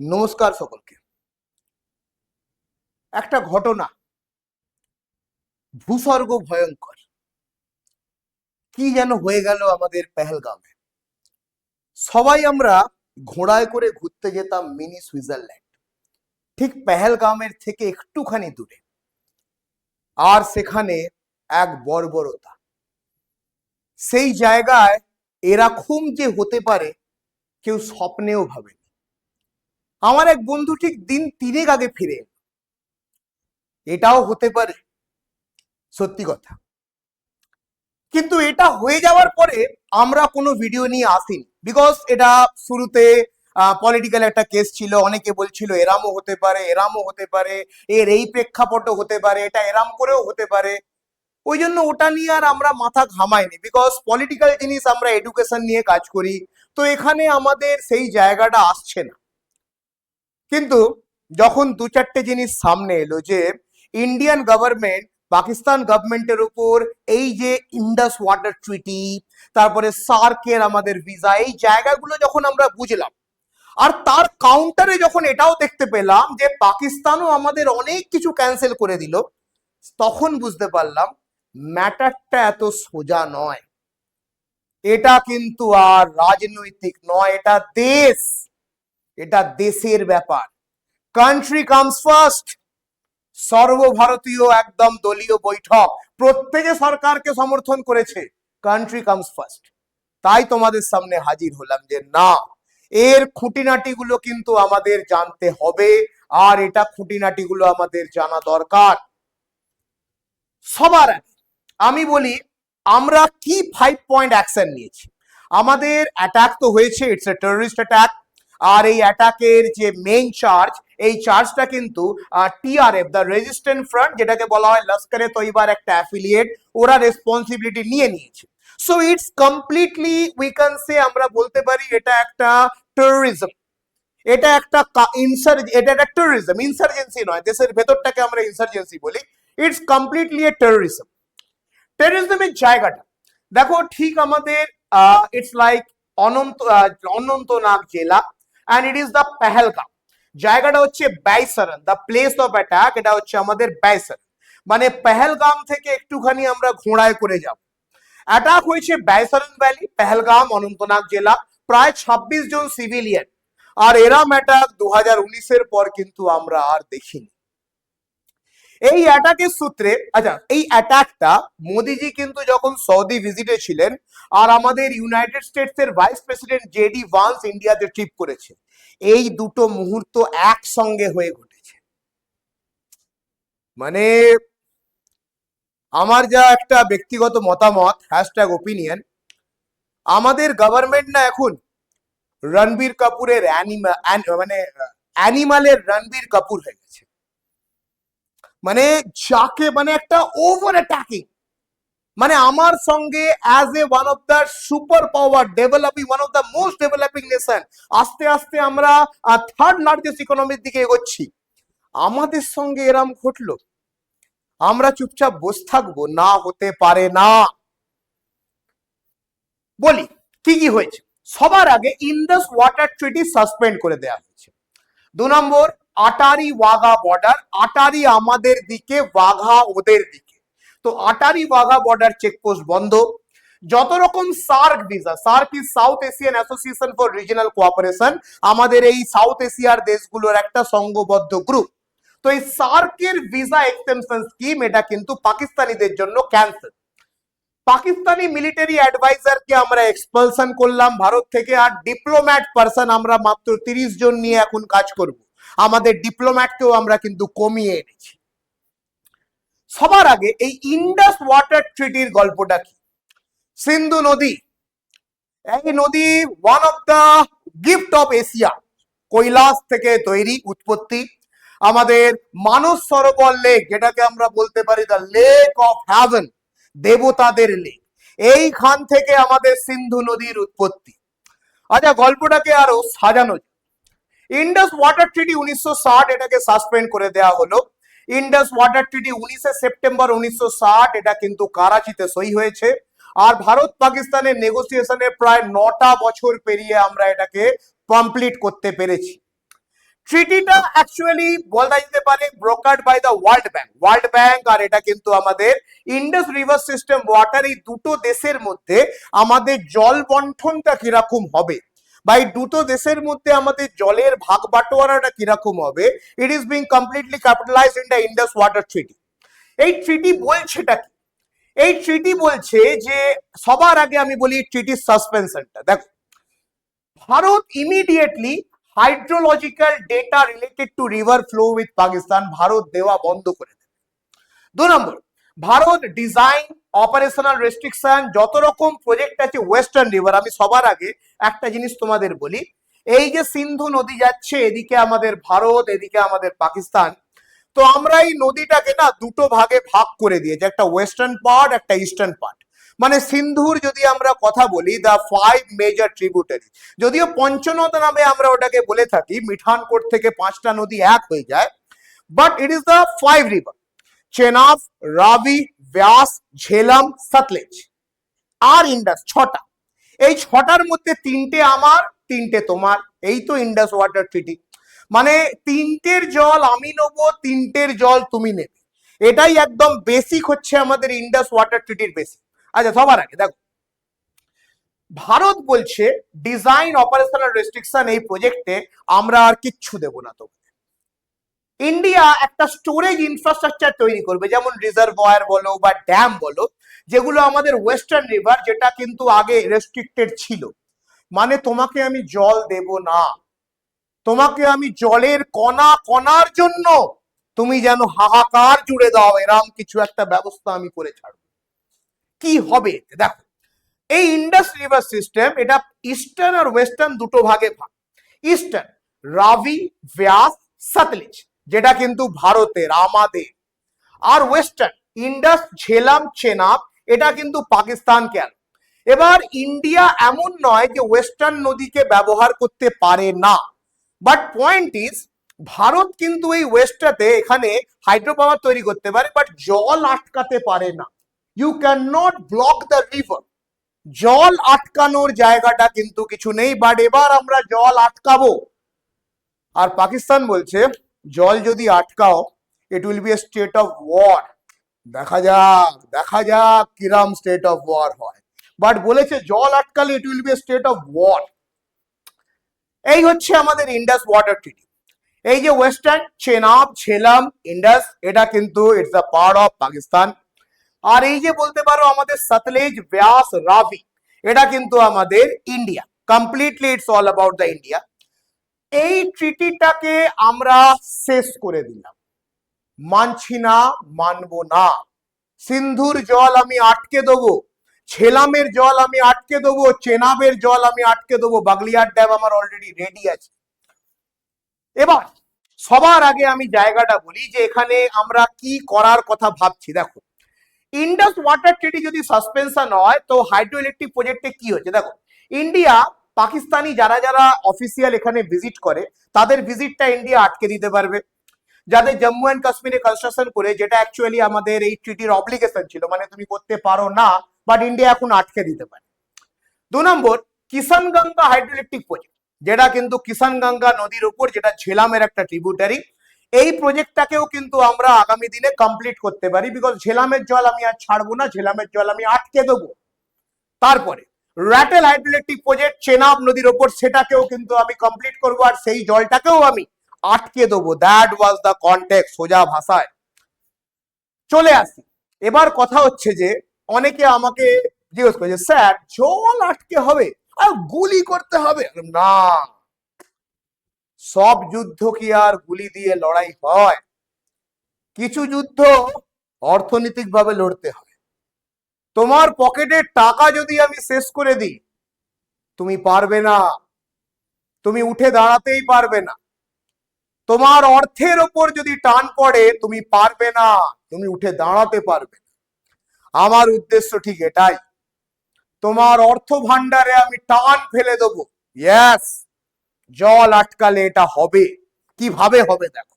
নমস্কার সকলকে। একটা ঘটনা ভূস্বর্গ ভয়ঙ্কর। কি যেন হয়ে গেল আমাদের পেহেলগামে সবাই আমরা ঘোড়ায় করে ঘুরতে যেতাম মিনি সুইজারল্যান্ড। ঠিক পেহেলগামের থেকে একটুখানি দূরে। আর সেখানে এক বর্বরতা। সেই জায়গায় এরকম যে হতে পারে, কেউ স্বপ্নেও ভাবেনি। আমার এক বন্ধু ঠিক দিন তিনেক আগে ফিরে। এটাও হতে পারে। সত্যি কথা। কিন্তু এটা হয়ে যাওয়ার পরে আমরা কোনো ভিডিও নিয়ে আসিনি। বিকজ এটা শুরুতে পলিটিক্যাল একটা কেস ছিল। অনেকে বলছিল, এরামও হতে পারে, এরামও হতে পারে, এর এই প্রেক্ষাপটও হতে পারে, এটা এরাম করেও হতে পারে। ওই জন্য ওটা নিয়ে আর আমরা মাথা ঘামাইনি। বিকজ পলিটিক্যাল জিনিস আমরা এডুকেশন নিয়ে কাজ করি। তো এখানে আমাদের সেই জায়গাটা আসছে না। কিন্তু যখন দু চারটে জিনিস সামনে এলো যে ইন্ডিয়ান গভর্নমেন্ট পাকিস্তান গভর্নমেন্টের উপর এই যে ইন্ডাস ওয়াটার ট্রিটি তারপরে সার্কের আমাদের ভিসা এই জায়গাগুলো যখন আমরা বুঝলাম, আর তার কাউন্টারে যখন এটাও দেখতে পেলাম যে পাকিস্তানও আমাদের অনেক কিছু ক্যান্সেল করে দিল, তখন বুঝতে পারলাম ম্যাটারটা এত সোজা নয়। এটা কিন্তু আর রাজনৈতিক নয়, এটা দেশ। এটা দেশের ব্যাপার। কান্ট্রি কামস ফার্স্ট সর্বভারতীয় একদম দলীয় বৈঠক। প্রত্যেকে সরকারকে সমর্থন করেছে। কান্ট্রি কামস ফার্স্ট তাই তোমাদের সামনে হাজির হলাম যে না, এর খুঁটিনাটিগুলো কিন্তু আমাদের জানতে হবে আর এটা খুঁটিনাটিগুলো আমাদের জানা দরকার। সবার আমি বলি, আমরা কি ফাইভ পয়েন্ট অ্যাকশন নিয়েছি? আমাদের অ্যাটাক তো হয়েছে ইটস এ টেররিস্ট অ্যাটাক আর এই অ্যাটাকের যে মেইন চার্জ এই চার্জটা কিন্তু টিআরএফ দ্য রেজিস্ট্যান্ট ফ্রন্ট যেটাকে বলা হয় লস্করে তৈবার একটা অ্যাফিলিয়েট ওরা রেসপন্সিবিলিটি নিয়ে নিয়েছে। So it's completely we can say আমরা বলতে পারি এটা একটা টেররিজম এটা একটা ইনসার এটা একটা টেররিজম ইনসার্জেন্সি নয় দেশের ভেতরটাকে আমরা ইনসার্জেন্সি বলি। ইটস কমপ্লিটলি এ টেররিজম টেররিজমের জায়গাটা দেখো ঠিক আমাদের it's like Anant ah, Anantnag জেলা। And it is the Pahalgam জায়গাটা হচ্ছে Baisaran the place of attack এটা হচ্ছে আমাদের বাইসারন মানে পেহেলগাম থেকে একটুখানি আমরা ঘোড়ায় করে যাব। অ্যাটাক হয়েছে বাইসারন ভ্যালি পেহেলগাম অনন্তনাগ জেলা, প্রায় ছাব্বিশ জন সিভিলিয়ান আর এরাম অ্যাটাক দু হাজার উনিশের পর কিন্তু আমরা আর দেখিনি। এই অ্যাটাকের সূত্রে আচ্ছা এই অ্যাটাকটা মোদিজি কিন্তু যখন সৌদি ভিজিটে ছিলেন, আর আমাদের ইউনাইটেড স্টেটস এর vice president J D Vance ইন্ডিয়াতে ট্রিপ করেছে, এই দুটো মুহূর্ত একসঙ্গে হয়ে ঘটেছে। মানে আমার যা একটা ব্যক্তিগত মতামত হ্যাশট্যাগ ওপিনিয়ন আমাদের গভর্নমেন্ট না এখন রণবীর কাপুরের অ্যানিমা মানে অ্যানিমালের রণবীর কাপুর হয়ে গেছে। মানে যাকে মানে একটা ওভার অ্যাটাকিং মানে আমার সঙ্গে as a one of the super power developing one of the most developing nation আস্তে আস্তে আমরা থার্ড লার্জেস্ট ইকোনমির দিকে এগোচ্ছি। আমাদের সঙ্গে এরম ঘটলো। আমরা চুপচাপ বসে থাকব, না হতে পারে না। বলি, কি কি হয়েছে? সবার আগে ইন্দাস ওয়াটার ট্রিটি সাসপেন্ড করে দেওয়া হয়েছে। দু নম্বর আটারি ওয়াঘা বর্ডার আটারি আমাদের দিকে ওয়াঘা ওদের দিকে তো আটারি ওয়াঘা বর্ডার চেকপোস্ট বন্ধ যত রকম SAARC visa SAARC is South Asian association for regional cooperation আমাদের এই সাউথ এশিয়ার দেশগুলোর একটা সংঘবদ্ধ গ্রুপ তো এই সার্কের ভিসা এক্সটেনশন স্কিম এটা কিন্তু পাকিস্তানিদের জন্য ক্যান্সেল পাকিস্তানি মিলিটারি অ্যাডভাইজারকে আমরা এক্সপালশন করলাম, ভারত থেকে আর ডিপ্লোম্যাট পার্সন আমরা মাত্র তিরিশ জন নিয়ে এখন কাজ করব। আমাদের ডিপ্লোম্যাটকেও আমরা কিন্তু কমিয়ে এনেছি। সবার আগে এই ইন্ডাস ওয়াটার ট্রিটির গল্পটা কি? সিন্ধু নদী। এই নদী one of the gift of Asia Kailash থেকে তৈরি উৎপত্তি। আমাদের মানস সরোবর লেক যেটাকে আমরা বলতে পারি দ্য লেক অফ হ্যাভেন দেবতাদের লেক এইখান থেকে আমাদের সিন্ধু নদীর উৎপত্তি। আচ্ছা গল্পটাকে আরও সাজানো। ইন্ডাস ওয়াটার ট্রিটি উনিশশো ষাট এটাকে সাসপেন্ড করে দেওয়া হলো। ইন্ডাস ওয়াটার ট্রিটি উনিশে সেপ্টেম্বর উনিশশো ষাট এটা কিন্তু কারাচিতে সই হয়েছে। আর ভারত পাকিস্তানের নেগোসিয়েশনে প্রায় নটা বছর পেরিয়ে আমরা এটাকে কমপ্লিট করতে পেরেছি। ট্রিটিটা অ্যাকচুয়ালি বলা যেতে পারে brokered by the World Bank World Bank আর এটা কিন্তু আমাদের ইন্ডাস রিভার সিস্টেম ওয়াটার এই দুটো দেশের মধ্যে আমাদের জল বন্টনটা কীরকম হবে? বা এই দুটো দেশের মধ্যে আমাদের জলের ভাগ বাটোয়ারাটা কীরকম হবে? It is being completely capitalize in the Indus water treaty এই ট্রিটি বলছেটা কি? এই ট্রিটি বলছে যে সবার আগে আমি বলি ট্রিটি সাসপেনশনটা দেখো, Bharat immediately hydrological data related to river flow with Pakistan Bharat দেওয়া বন্ধ করে দেবে। দু নম্বর ভারত ডিজাইন অপারেশনাল রেস্ট্রিকশন যত রকম প্রজেক্ট আছে ওয়েস্টার্ন রিভার আমি সবার আগে একটা জিনিস তোমাদের বলি। এই যে সিন্ধু নদী যাচ্ছে, এদিকে আমাদের ভারত, এদিকে আমাদের পাকিস্তান, তো আমরা এই নদীটাকে না দুটো ভাগে ভাগ করে দিয়েছি, একটা ওয়েস্টার্ন পার্ট একটা ইস্টার্ন পার্ট মানে সিন্ধুর যদি আমরা কথা বলি দ্য ফাইভ মেজর ট্রিবিউটারি যদিও পঞ্চনদ নামে আমরা ওটাকে বলে থাকি, মিঠানকোট থেকে পাঁচটা নদী এক হয়ে যায় but it is the five river Chenab Ravi Beas Jhelum Sutlej R Indus ছটা। এই ছটার মধ্যে তিনটে আমার, তিনটে তোমার। এই তো ইন্ডাস ওয়াটার ট্রিটি মানে তিনটের জল আমি নেব, তিনটের জল তুমি নেবে। এটাই একদম বেসিক হচ্ছে আমাদের ইন্ডাস ওয়াটার ট্রিটির বেসিক আচ্ছা সবার আগে দেখো। ভারত বলছে ডিজাইন অপারেশনাল রেস্ট্রিকশন এই প্রজেক্টে আমরা আর কিচ্ছু দেব না তো ইন্ডিয়া একটা স্টোরেজ ইনফ্রাস্ট্রাকচার তৈরি করবে, যেমন রিজার্ভয়ার বলো বা ড্যাম বলো, যেগুলো আমাদের ওয়েস্টার্ন রিভার যেটা কিন্তু আগে রেস্ট্রিক্টেড ছিল। মানে তোমাকে আমি জল দেব না। তোমাকে আমি জলের কণা কণার জন্য তুমি যেন হাহাকার জুড়ে দাও, এরম কিছু একটা ব্যবস্থা আমি করে ছাড়বো। কি হবে দেখো, এই ইন্ডাস রিভার সিস্টেম এটা ইস্টার্ন আর ওয়েস্টার্ন দুটো ভাগে ভাগ। ইস্টার্ন রাভি ব্যাস সতলিজ যেটা কিন্তু ভারতের আমাদের আর ওয়েস্টার্ন ইন্ডাস ঝেলাম, চেনাব, এটা কিন্তু পাকিস্তানকে আনে এবার ইন্ডিয়া এমন নয় যে ওয়েস্টার্ন নদীকে ব্যবহার করতে পারে না। বাট পয়েন্ট ইজ ভারত কিন্তু এই ওয়েস্টটাতে এখানে হাইড্রো পাওয়ার তৈরি করতে পারে বাট জল আটকাতে পারে না। You can not block the river জল আটকানোর জায়গাটা কিন্তু কিছু নেই বাট এবার আমরা জল আটকাবো। আর পাকিস্তান বলছে জল যদি আটকাও it will be a state of war দেখা যাক দেখা যাক কিরাম স্টেট অফ ওয়ার হয়। বাট বলেছে জল আটকালে it will be state of war এই হচ্ছে আমাদের ইন্ডাস ওয়াটার ট্রিটি এই যে ওয়েস্টার্ন চেনাব ছেলাম ইন্ডাস এটা কিন্তু it's a part of Pakistan আর এই যে বলতে পারো আমাদের সতলেজ ব্যাস রাভি এটা কিন্তু আমাদের India completely it's all about the India এই ট্রিটিটাকে আমরা শেষ করে দিলাম। মানছি না, মানব না। সিন্ধুর জল আমি আটকে দেবো, ছেলামের জল আমি আটকে দেবো, চেনাবের জল আমি আটকে দেবো, বাগলিয়ার ড্যাম আমার অলরেডি রেডি আছে। এবার, সবার আগে আমি জায়গাটা বলি যে এখানে আমরা কি করার কথা ভাবছি। দেখো ইন্ডাস ওয়াটার ট্রিটি যদি সাসপেনশন হয়, তো হাইড্রো ইলেকট্রিক প্রজেক্টে কি হচ্ছে? দেখো ইন্ডিয়া পাকিস্তানি যারা যারা অফিসিয়াল এখানে ভিজিট করে, তাদের ভিজিটটা ইন্ডিয়া আটকে দিতে পারবে। যাদের জম্মু অ্যান্ড কাশ্মীরে কনস্ট্রাকশন করে, যেটা অ্যাকচুয়ালি আমাদের এই ট্রিটির অব্লিগেশন ছিল মানে তুমি করতে পারো না বাট ইন্ডিয়া এখন আটকে দিতে পারে। দু নম্বর কিষানগঙ্গা হাইড্রোইলেকট্রিক প্রজেক্ট যেটা কিন্তু কিষানগঙ্গা নদীর উপর, যেটা ঝেলামের একটা ট্রিবিউটারি এই প্রজেক্টটাকেও কিন্তু আমরা আগামী দিনে কমপ্লিট করতে পারি বিকজ ঝেলামের জল আমি আর ছাড়বো না, ঝেলামের জল আমি আটকে দেবো। তারপরে র্যাটেল হাইড্রোইলেকট্রিক প্রজেক্ট চেনাব নদীর ওপর, সেটাকেও কিন্তু আমি কমপ্লিট করব আর সেই জলটাকেও আমি আটকে দেবো। দ্যাট ওয়াজ দ্য কন্টেক্ট সোজা ভাষায়। চলে আসি। এবার কথা হচ্ছে যে, অনেকে আমাকে জিজ্ঞেস করেছে স্যার, জল আটকে হবে? আর গুলি করতে হবে? না। সব যুদ্ধ কি আর গুলি দিয়ে লড়াই হয়? কিছু যুদ্ধ অর্থনৈতিকভাবে লড়তে হয়। তোমার পকেটের টাকা যদি আমি শেষ করে দিই, তুমি পারবে না। তুমি উঠে দাঁড়াতেই পারবে না। তোমার অর্থের ওপর যদি টান পড়ে, তুমি পারবে না। তুমি উঠে দাঁড়াতে পারবে আমার উদ্দেশ্য ঠিক এটাই। তোমার অর্থ ভান্ডারে আমি টান ফেলে দেবো। ইয়েস জল আটকালে এটা হবে। কীভাবে হবে দেখো।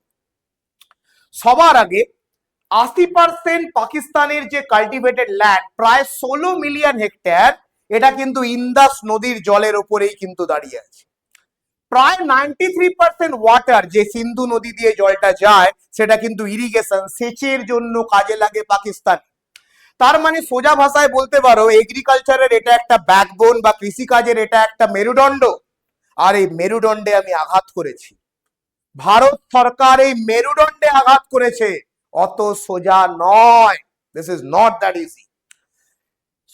সবার আগে আশি পার্সেন্ট পাকিস্তানের যে কাল্টিভেটেড ল্যান্ড প্রায় ষোলো মিলিয়ন হেক্টর এটা কিন্তু ইন্দাস নদীর জলের ওপরেই কিন্তু দাঁড়িয়ে আছে। প্রায় নাইনটি থ্রি পার্সেন্ট ওয়াটার যে সিন্ধু নদী দিয়ে জলটা যায়, সেটা কিন্তু ইরিগেশন সেচের জন্য কাজে লাগে পাকিস্তান। তার মানে সোজা ভাষায় বলতে পারো এগ্রিকালচারের এটা একটা ব্যাকবোন বা কৃষিকাজের এটা একটা মেরুদণ্ড। আর এই মেরুদণ্ডে আমি আঘাত করেছি। ভারত সরকার এই মেরুদণ্ডে আঘাত করেছে। অত সোজা নয়। This is not that easy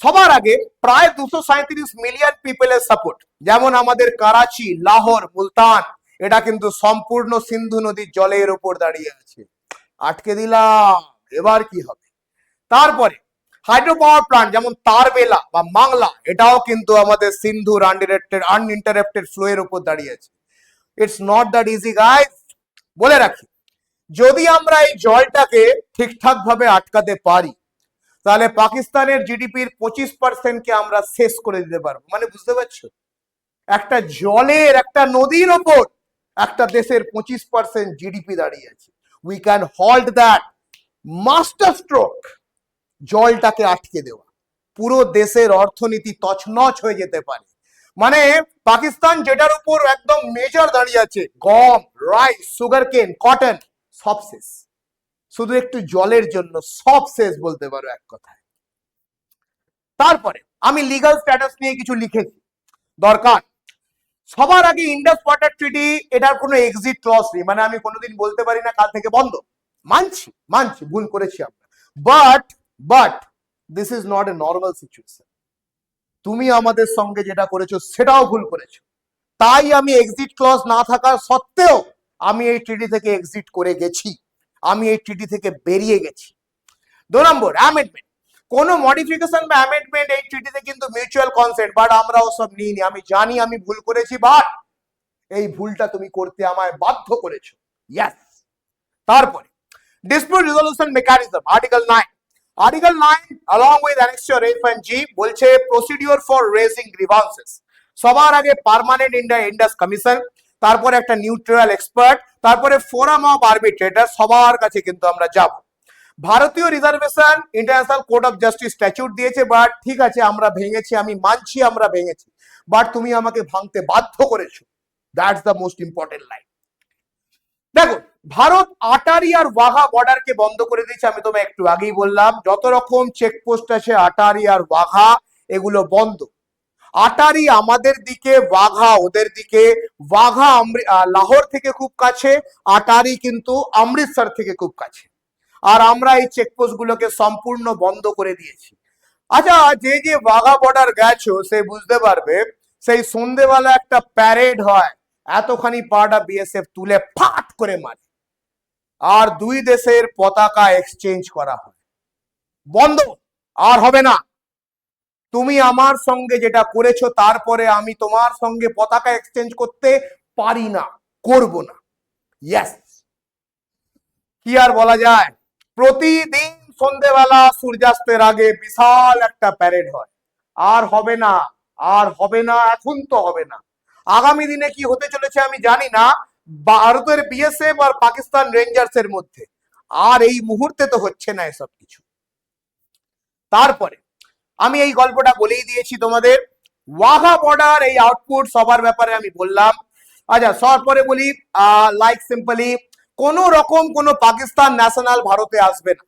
সবার আগে প্রায় দুশো সাঁত্রিশ মিলিয়ন পিপলের সাপোর্ট যেমন আমাদের করাচি, লাহোর, মুলতান, এটা কিন্তু সম্পূর্ণ সিন্ধু নদীর জলের উপর দাঁড়িয়ে আছে। আটকে দিলাম। এবার কি হবে? তারপরে হাইড্রো পাওয়ার প্লান্ট যেমন তারবেলা বা মাংলা, এটাও কিন্তু আমাদের সিন্ধুর আনডিরেক্টেড আনইন্টারাপ্টেড ফ্লো এর উপর দাঁড়িয়ে আছে। It's not that easy guys বলে রাখি যদি আমরা এই জলটাকে ঠিকঠাক ভাবে আটকাতে পারি, তাহলে পাকিস্তানের জিডিপির পঁচিশ পার্সেন্টকে আমরা শেষ করে দিতে পারব। মানে বুঝতে পারছ? একটা জলের, একটা নদীর ওপর একটা দেশের পঁচিশ পার্সেন্ট জিডিপি দাঁড়িয়ে আছে। We can hold that master stroke জলটাকে আটকে দেওয়া। পুরো দেশের অর্থনীতি তছনছ হয়ে যেতে পারে। মানে পাকিস্তান যেটার উপর একদম মেজর দাঁড়িয়ে আছে, গম রাইস সুগার কেন কটন সব শেষ। শুধু একটু জলের জন্য সব শেষ বলতে পারো এক কথায়। তারপরে আমি লিগাল স্ট্যাটাস নিয়ে কিছু লিখেছি। দরকার। সবার আগে ইন্ডাস ওয়াটার ট্রিটি এটার কোনো এক্সিট ক্লস নেই। মানে আমি কোনোদিন বলতে পারি না কাল থেকে বন্ধ। মানছি মানছি, ভুল করেছি আমরা। But but this is not a normal situation তুমি আমাদের সঙ্গে যেটা করেছ সেটাও ভুল করেছ। তাই আমি এক্সিট ক্লস না থাকা সত্ত্বেও আমি এই ট্রিটি থেকে এক্সিট করে গেছি। আমি এই ট্রিটি থেকে বেরিয়ে গেছি। দু নম্বর অ্যামেন্ডমেন্ট কোনো মডিফিকেশন বা অ্যামেন্ডমেন্ট এই ট্রিটিতে কিন্তু মিউচুয়াল কনসেন্ট বাট আমরা ওসব নিইনি। আমি জানি, আমি ভুল করেছি বাট এই ভুলটা তুমি করতে আমায় বাধ্য করেছ। ইয়াস তারপরে dispute resolution mechanism article nine article nine along with annexure F and G, বলছে প্রসিডিওর ফর রেজিং গ্রিভান্সেস সবার আগে পার্মানেন্ট ইন্ডিয়া ইন্ডাস কমিশন তারপরে একটা নিউট্রাল এক্সপার্ট তারপরে ফোরাম অফ আর্বিট্রেটার সবার কাছে কিন্তু আমরা যাব। ভারতীয় reservation international court of justice statute দিয়েছে বাট ঠিক আছে, আমরা ভেঙেছি, আমি মানছি, আমরা ভেঙেছি বাট তুমি আমাকে ভাঙতে বাধ্য করেছ। That's the most important line দেখো ভারত আটারি আর ওয়াঘা বর্ডারকে বন্ধ করে দিয়েছে, আমি তোমায় একটু আগেই বললাম, যত রকম চেকপোস্ট আছে, আটারি আর ওয়াঘা, এগুলো বন্ধ। আটারি আমাদের দিকে ওয়াঘা ওদের দিকে আহ, লাহোর থেকে খুব কাছে আটারি কিন্তু অমৃতসর থেকে খুব কাছে। আর আমরা এই চেকপোস্ট গুলোকে সম্পূর্ণ বন্ধ করে দিয়েছি। আচ্ছা যে যে ওয়াঘা বর্ডার গেছো সে বুঝতে পারবে সেই সন্ধেবেলা একটা প্যারেড হয়। এতখানি পাটা বিএসএফ তুলে ফাট করে মারে। আর দুই দেশের পতাকা এক্সচেঞ্জ করা হয়। বন্ধ! আর হবে না। তুমি আমার সঙ্গে যেটা করেছ, তারপরে আমি তোমার সঙ্গে পতাকা এক্সচেঞ্জ করতে পারি না, করব না। ইয়েস কি আর বলা যায়? প্রতিদিন সন্ধেবেলা সূর্যাস্তের আগে বিশাল একটা প্যারেড হয়। আর হবে না, আর হবে না, এখন তো হবে না। আগামী দিনে কি হতে চলেছে আমি জানি না। ভারতের বিএসএফ আর পাকিস্তান রেঞ্জার্স এর মধ্যে। আর এই মুহূর্তে তো হচ্ছে না এসব কিছু। তারপরে আমি এই গল্পটা বলেই দিয়েছি তোমাদের। ওয়াঘা বর্ডার এই আউটপুট সবার ব্যাপারে আমি বললাম। আচ্ছা সবার পরে বলি লাইক সিম্পলি কোন রকম কোন পাকিস্তান ন্যাশনাল ভারতে আসবে না।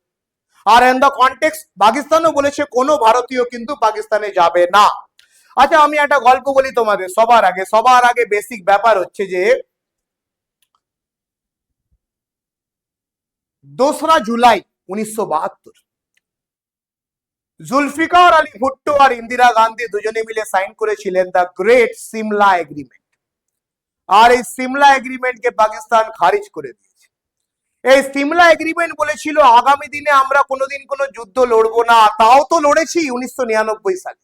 আর এন দ্য কন্টেক্স পাকিস্তানও বলেছে কোনো ভারতীয় কিন্তু পাকিস্তানে যাবে না। আচ্ছা আমি একটা গল্প বলি তোমাদের সবার আগে। সবার আগে বেসিক ব্যাপার হচ্ছে যে, দোসরা জুলাই উনিশশো বাহাত্তর। জুলফিকার আলী ভুট্টো আর ইন্দিরা গান্ধী দুজনে মিলে সাইন করেছিলেন দ্য গ্রেট সিমলা এগ্রিমেন্ট আর এই সিমলা এগ্রিমেন্টকে পাকিস্তান খারিজ করে দিয়েছে। এই সিমলা এগ্রিমেন্ট বলেছিল, আগামী দিনে আমরা কোনোদিন কোনো যুদ্ধ লড়বো না। তাও তো লড়েছি উনিশশো নিরানব্বই সালে।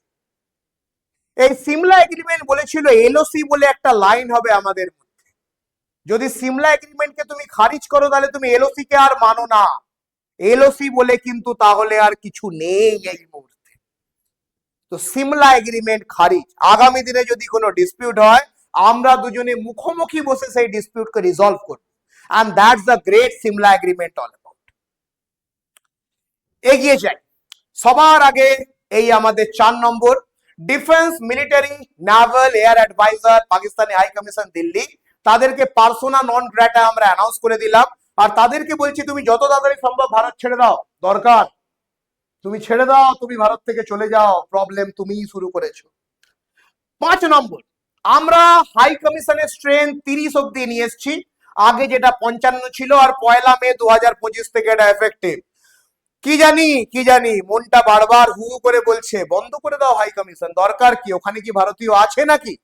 এই সিমলা এগ্রিমেন্ট বলেছিল, এলওসি বলে একটা লাইন হবে আমাদের মধ্যে। যদি সিমলা এগ্রিমেন্টকে তুমি খারিজ করো, তাহলে তুমি এলওসি কে আর মানো না। এলওসি বলে কিন্তু তাহলে আর কিছু নেই এই মুহূর্তে। তো সিমলা এগ্রিমেন্ট খারিজ। আগামী দিনে যদি কোনো ডিসপিউট হয়, আমরা দুজনে মুখোমুখি বসে সেই ডিসপিউটকে রিজলভ করব। And that's the great Simla agreement all about এগিয়ে যাই। সবার আগে এই আমাদের চার নম্বর defence military naval air adviser Pakistani high commission Delhi. তাদেরকে পার্সোনা নন গ্র্যাটা আমরা অ্যানাউন্স করে দিলাম। আর তাদেরকে বলছি, তুমি যত তাড়াতাড়ি সম্ভব ভারত ছেড়ে দাও। দরকার। তুমি ছেড়ে দাও, তুমি ভারত থেকে চলে যাও। প্রবলেম তুমিই শুরু করেছ। পাঁচ নম্বর, আমরা হাই কমিশনের স্ট্রেন তিরিশ অব্দি নিয়ে এসেছি। আগে যেটা পঞ্চান্ন ছিল আর পয়লা মে দু হাজার পঁচিশ থেকে এটা এফেক্টিভ কি জানি কি জানি, মনটা বারবার হু করে বলছে, বন্ধ করে দাও হাই কমিশন দরকার কি, ওখানে কি ভারতীয় আছে নাকি?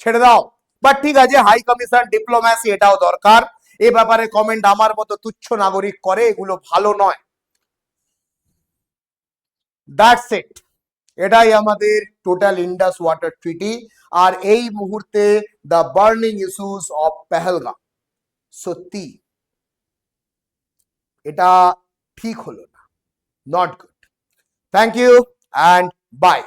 ছেড়ে দাও। বাট ঠিক আছে হাই কমিশন ডিপ্লোম্যাসি এটাও দরকার। এ ব্যাপারে কমেন্ট আমার মতো তুচ্ছ নাগরিক করে, এগুলো ভালো নয়। দ্যাটস ইট এটাই আমাদের টোটাল ইন্ডাস ওয়াটার ট্রিটি আর এই মুহূর্তে the burning issues of Pahalgam সত্যি, এটা ঠিক হলো না। Not good thank you and bye